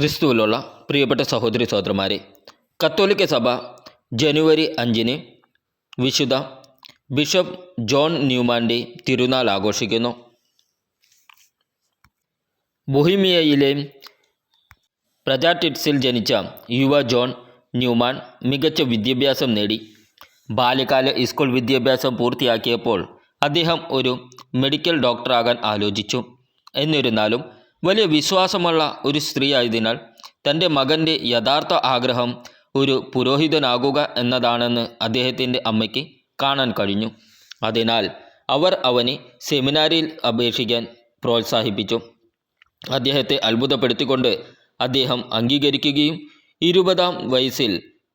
ക്രിസ്തുവിലുള്ള പ്രിയപ്പെട്ട സഹോദരി സഹോദരന്മാരെ കത്തോലിക്ക സഭ ജനുവരി അഞ്ചിന് വിശുദ്ധ ബിഷപ്പ് ജോൺ ന്യൂമാന്റെ തിരുനാൾ ആഘോഷിക്കുന്നു. ബൊഹിമിയയിലെ പ്രജാറ്റിറ്റ്സിൽ ജനിച്ച യുവ ജോൺ ന്യൂമാൻ മികച്ച വിദ്യാഭ്യാസം നേടി. ബാല്യകാല സ്കൂൾ വിദ്യാഭ്യാസം പൂർത്തിയാക്കിയപ്പോൾ അദ്ദേഹം ഒരു മെഡിക്കൽ ഡോക്ടറാകാൻ ആലോചിച്ചു. എന്നിരുന്നാലും വലിയ വിശ്വാസമുള്ള ഒരു സ്ത്രീയായതിനാൽ തന്റെ മകന്റെ യഥാർത്ഥ ആഗ്രഹം ഒരു പുരോഹിതനാകുക എന്നതാണെന്ന് അദ്ദേഹത്തിന്റെ അമ്മയ്ക്ക് കാണാൻ കഴിഞ്ഞു. അതിനാൽ അവർ അവനെ സെമിനാരിയിൽ അപേക്ഷിക്കാൻ പ്രോത്സാഹിപ്പിച്ചു. അദ്ദേഹത്തെ അത്ഭുതപ്പെടുത്തിക്കൊണ്ട് അദ്ദേഹം അംഗീകരിക്കുകയും ഇരുപതാം വയസ്സിൽ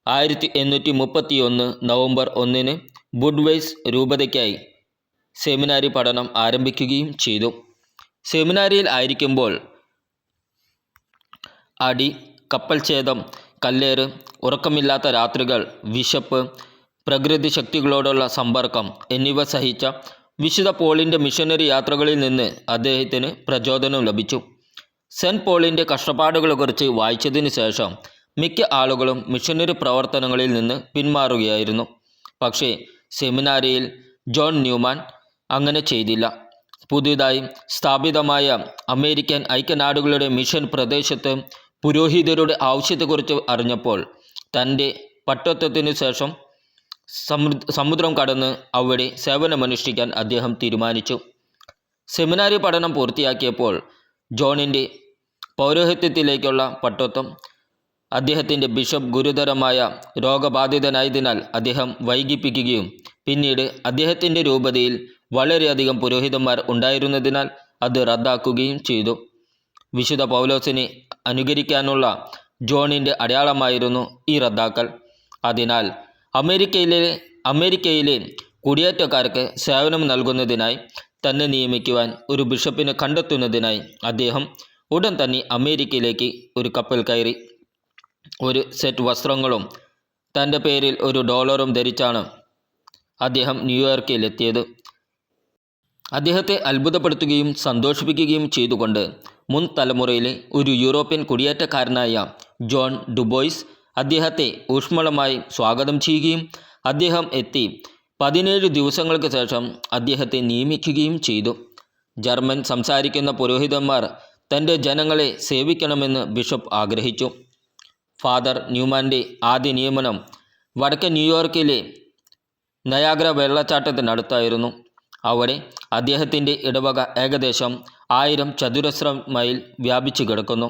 ആയിരത്തി എണ്ണൂറ്റി മുപ്പത്തി ഒന്ന് നവംബർ ഒന്നിന് ബുഡ്വൈസ് രൂപതയ്ക്കായി സെമിനാരി പഠനം ആരംഭിക്കുകയും ചെയ്തു. സെമിനാരിയിൽ ആയിരിക്കുമ്പോൾ അടി കപ്പൽ ഛേദം കല്ലേറ് ഉറക്കമില്ലാത്ത രാത്രികൾ വിശപ്പ് പ്രകൃതി ശക്തികളോടുള്ള സമ്പർക്കം എന്നിവ സഹിച്ച വിശുദ്ധ പോളിന്റെ മിഷനറി യാത്രകളിൽ നിന്ന് അദ്ദേഹത്തിന് പ്രചോദനം ലഭിച്ചു. സെന്റ് പോളിന്റെ കഷ്ടപ്പാടുകളെക്കുറിച്ച് വായിച്ചതിന് ശേഷം മിക്ക ആളുകളും മിഷനറി പ്രവർത്തനങ്ങളിൽ നിന്ന് പിന്മാറുകയായിരുന്നു. പക്ഷേ സെമിനാരിയിൽ ജോൺ ന്യൂമാൻ അങ്ങനെ ചെയ്തില്ല. പുതിയതായി സ്ഥാപിതമായ അമേരിക്കൻ ഐക്യനാടുകളുടെ മിഷൻ പ്രദേശത്ത് പുരോഹിതരുടെ ആവശ്യത്തെക്കുറിച്ച് അറിഞ്ഞപ്പോൾ തന്റെ പട്ടത്വത്തിനു ശേഷം സമു- സമുദ്രം കടന്ന് അവിടെ സേവനമനുഷ്ഠിക്കാൻ അദ്ദേഹം തീരുമാനിച്ചു. സെമിനാരി പഠനം പൂർത്തിയാക്കിയപ്പോൾ ജോണിന്റെ പൗരോഹിത്യത്തിലേക്കുള്ള പട്ടത്വം അദ്ദേഹത്തിന്റെ ബിഷപ്പ് ഗുരുതരമായ രോഗബാധിതനായതിനാൽ അദ്ദേഹം വൈകിപ്പിക്കുകയും പിന്നീട് അദ്ദേഹത്തിന്റെ രൂപതയിൽ വളരെയധികം പുരോഹിതന്മാർ ഉണ്ടായിരുന്നതിനാൽ അത് റദ്ദാക്കുകയും ചെയ്തു. വിശുദ്ധ പൗലോസിനെ അനുകരിക്കാനുള്ള ജോണിന്റെ അടയാളമായിരുന്നു ഈ റദ്ദാക്കൽ. അതിനാൽ അമേരിക്കയിലെ അമേരിക്കയിലെ കുടിയേറ്റക്കാർക്ക് സേവനം നൽകുന്നതിനായി തന്നെ നിയമിക്കുവാൻ ഒരു ബിഷപ്പിനെ കണ്ടെത്തുന്നതിനായി അദ്ദേഹം ഉടൻ തന്നെ അമേരിക്കയിലേക്ക് ഒരു കപ്പൽ കയറി. ഒരു സെറ്റ് വസ്ത്രങ്ങളും തന്റെ പേരിൽ ഒരു ഡോളറും ധരിച്ചാണ് അദ്ദേഹം ന്യൂയോർക്കിലെത്തിയത്. അദ്ദേഹത്തെ അത്ഭുതപ്പെടുത്തുകയും സന്തോഷിപ്പിക്കുകയും ചെയ്തുകൊണ്ട് മുൻ തലമുറയിലെ ഒരു യൂറോപ്യൻ കുടിയേറ്റക്കാരനായ ജോൺ ഡുബോയ്സ് അദ്ദേഹത്തെ ഊഷ്മളമായി സ്വാഗതം ചെയ്യുകയും അദ്ദേഹം എത്തി പതിനേഴ് ദിവസങ്ങൾക്ക് ശേഷം അദ്ദേഹത്തെ നിയമിക്കുകയും ചെയ്തു. ജർമ്മൻ സംസാരിക്കുന്ന പുരോഹിതന്മാർ തന്റെ ജനങ്ങളെ സേവിക്കണമെന്ന് ബിഷപ്പ് ആഗ്രഹിച്ചു. ഫാദർ ന്യൂമാന്റെ ആദ്യ നിയമനം വടക്കൻ ന്യൂയോർക്കിലെ നയാഗ്ര വെള്ളച്ചാട്ടത്തിനടുത്തായിരുന്നു. അവിടെ അദ്ദേഹത്തിന്റെ ഇടവക ഏകദേശം ആയിരം ചതുരശ്ര മൈൽ വ്യാപിച്ചു കിടക്കുന്നു.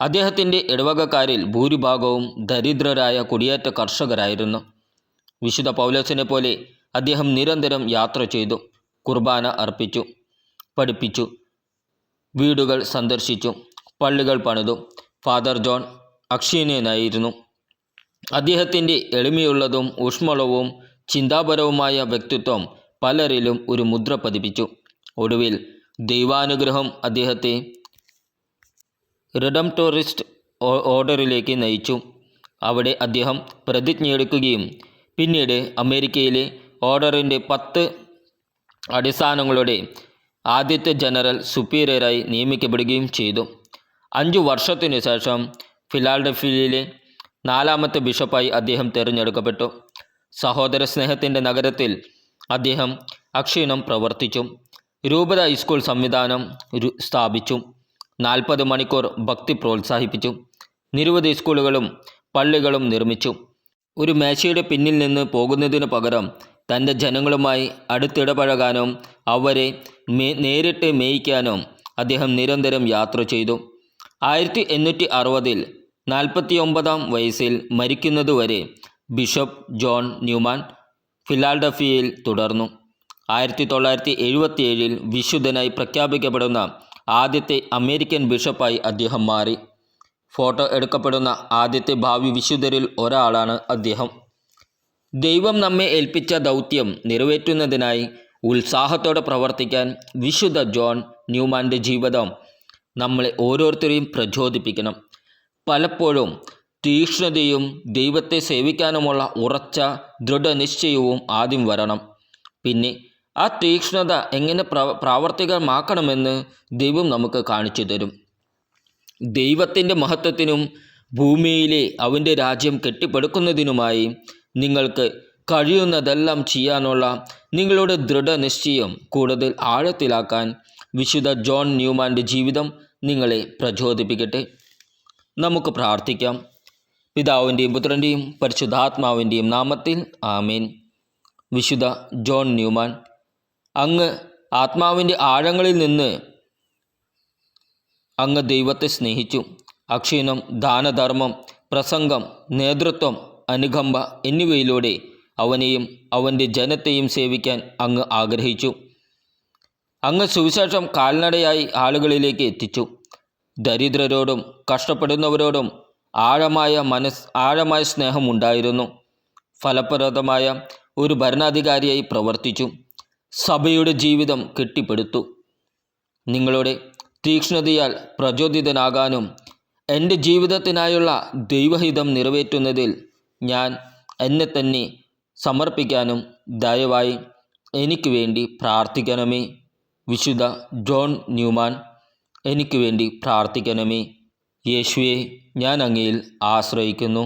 അദ്ദേഹത്തിന്റെ ഇടവകക്കാരിൽ ഭൂരിഭാഗവും ദരിദ്രരായ കുടിയേറ്റ കർഷകരായിരുന്നു. വിശുദ്ധ പൗലോസിനെ പോലെ അദ്ദേഹം നിരന്തരം യാത്ര ചെയ്തു കുർബാന അർപ്പിച്ചു പഠിപ്പിച്ചു വീടുകൾ സന്ദർശിച്ചു പള്ളികൾ പണിതു. ഫാദർ ജോൺ അക്ഷീണനായിരുന്നു അദ്ദേഹത്തിന്റെ എളിമയുള്ളതും ഊഷ്മളവും ചിന്താപരവുമായ വ്യക്തിത്വം പലരിലും ഒരു മുദ്ര പതിപ്പിച്ചു. ഒടുവിൽ ദൈവാനുഗ്രഹം അദ്ദേഹത്തെ റിഡംടോറിസ്റ്റ് ഓർഡറിലേക്ക് നയിച്ചു. അവിടെ അദ്ദേഹം പ്രതിജ്ഞയെടുക്കുകയും പിന്നീട് അമേരിക്കയിലെ ഓർഡറിന്റെ പത്ത് അടിസ്ഥാനങ്ങളുടെ ആദ്യത്തെ ജനറൽ സുപ്പീരിയറായി നിയമിക്കപ്പെടുകയും ചെയ്തു. അഞ്ചു വർഷത്തിനു ശേഷം ഫിലാഡൽഫിയയിലെ നാലാമത്തെ ബിഷപ്പായി അദ്ദേഹം തിരഞ്ഞെടുക്കപ്പെട്ടു. സഹോദര സ്നേഹത്തിന്റെ നഗരത്തിൽ അദ്ദേഹം അക്ഷീണം പ്രവർത്തിച്ചു. രൂപത ഹൈസ്കൂൾ സംവിധാനം സ്ഥാപിച്ചു. നാൽപ്പത് മണിക്കൂർ ഭക്തി പ്രോത്സാഹിപ്പിച്ചു. നിരവധി സ്കൂളുകളും പള്ളികളും നിർമ്മിച്ചു. ഒരു മേശയുടെ പിന്നിൽ നിന്ന് പോകുന്നതിനു പകരം തന്റെ ജനങ്ങളുമായി അടുത്തിടപഴകാനും അവരെ നേരിട്ട് മേയിക്കാനും അദ്ദേഹം നിരന്തരം യാത്ര ചെയ്തു. ആയിരത്തി എണ്ണൂറ്റി അറുപതിൽ നാൽപ്പത്തി ഒമ്പതാം വയസ്സിൽ മരിക്കുന്നതുവരെ ബിഷപ്പ് ജോൺ ന്യൂമാൻ ഫിലാഡൽഫിയയിൽ തുടർന്നു. ആയിരത്തി തൊള്ളായിരത്തി എഴുപത്തിയേഴിൽ വിശുദ്ധനായി പ്രഖ്യാപിക്കപ്പെടുന്ന ആദ്യത്തെ അമേരിക്കൻ ബിഷപ്പായി അദ്ദേഹം മാറി. ഫോട്ടോ എടുക്കപ്പെടുന്ന ആദ്യത്തെ ഭാവി വിശുദ്ധരിൽ ഒരാളാണ് അദ്ദേഹം. ദൈവം നമ്മെ ഏൽപ്പിച്ച ദൗത്യം നിറവേറ്റുന്നതിനായി ഉത്സാഹത്തോടെ പ്രവർത്തിക്കാൻ വിശുദ്ധ ജോൺ ന്യൂമാന്റെ ജീവിതം നമ്മളെ ഓരോരുത്തരെയും പ്രചോദിപ്പിക്കണം. പലപ്പോഴും തീക്ഷ്ണതയും ദൈവത്തെ സേവിക്കാനുമുള്ള ഉറച്ച ദൃഢനിശ്ചയവും ആദ്യം വരണം. പിന്നെ ആ തീക്ഷ്ണത എങ്ങനെ പ്ര പ്രാവർത്തികമാക്കണമെന്ന് ദൈവം നമുക്ക് കാണിച്ചു തരും. ദൈവത്തിന്റെ മഹത്വത്തിനും ഭൂമിയിലെ അവന്റെ രാജ്യം കെട്ടിപ്പടുക്കുന്നതിനുമായി നിങ്ങൾക്ക് കഴിയുന്നതെല്ലാം ചെയ്യാനുള്ള നിങ്ങളുടെ ദൃഢനിശ്ചയം കൂടുതൽ ആഴത്തിലാക്കാൻ വിശുദ്ധ ജോൺ ന്യൂമാന്റെ ജീവിതം നിങ്ങളെ പ്രചോദിപ്പിക്കട്ടെ. നമുക്ക് പ്രാർത്ഥിക്കാം. പിതാവിന്റെയും പുത്രന്റെയും പരിശുദ്ധാത്മാവിന്റെയും നാമത്തിൽ ആമേൻ. വിശുദ്ധ ജോൺ ന്യൂമാൻ അങ്ങ് ആത്മാവിന്റെ ആഴങ്ങളിൽ നിന്ന് അങ്ങ് ദൈവത്തെ സ്നേഹിച്ചു. അക്ഷീണം ദാനധർമ്മം പ്രസംഗം നേതൃത്വം അനുകമ്പ എന്നിവയിലൂടെ അവനെയും അവന്റെ ജനത്തെയും സേവിക്കാൻ അങ്ങ് ആഗ്രഹിച്ചു. അങ്ങ് സുവിശേഷം കാൽനടയായി ആളുകളിലേക്ക് എത്തിച്ചു. ദരിദ്രരോടും കഷ്ടപ്പെടുന്നവരോടും ആഴമായ മനസ് ആഴമായ സ്നേഹമുണ്ടായിരുന്നു ഫലപ്രദമായ ഒരു ഭരണാധികാരിയായി പ്രവർത്തിച്ചു. സഭയുടെ ജീവിതം കെട്ടിപ്പടുത്തു. നിങ്ങളുടെ തീക്ഷ്ണതയാൽ പ്രചോദിതനാകാനും എന്റെ ജീവിതത്തിനായുള്ള ദൈവഹിതം നിറവേറ്റുന്നതിൽ ഞാൻ എന്നെ തന്നെ സമർപ്പിക്കാനും ദയവായി എനിക്ക് വേണ്ടി പ്രാർത്ഥിക്കണമേ. വിശുദ്ധ ജോൺ ന്യൂമാൻ എനിക്ക് വേണ്ടി പ്രാർത്ഥിക്കണമേ. യേശുവെ ഞാൻ അങ്ങയിൽ ആശ്രയിക്കുന്നു.